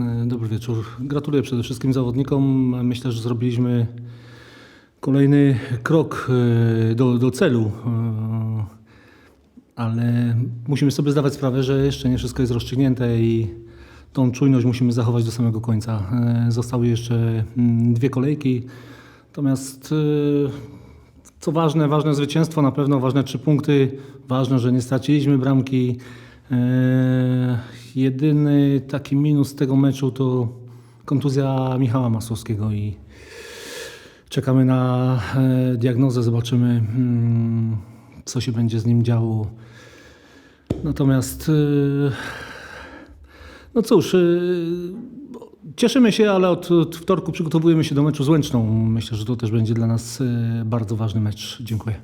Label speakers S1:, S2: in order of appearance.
S1: E, Dobry wieczór. Gratuluję przede wszystkim zawodnikom. Myślę, że zrobiliśmy kolejny krok e, do, do celu. E, Ale musimy sobie zdawać sprawę, że jeszcze nie wszystko jest rozstrzygnięte i tą czujność musimy zachować do samego końca. Zostały jeszcze mm, dwie kolejki. Natomiast co ważne, ważne zwycięstwo, na pewno ważne trzy punkty. Ważne, że nie straciliśmy bramki. Jedyny taki minus tego meczu to kontuzja Michała Masłowskiego i czekamy na e, diagnozę, zobaczymy mm, co się będzie z nim działo. Natomiast e, no cóż, e, cieszymy się, ale od, od wtorku przygotowujemy się do meczu z Łęczną. Myślę, że to też będzie dla nas bardzo ważny mecz. Dziękuję.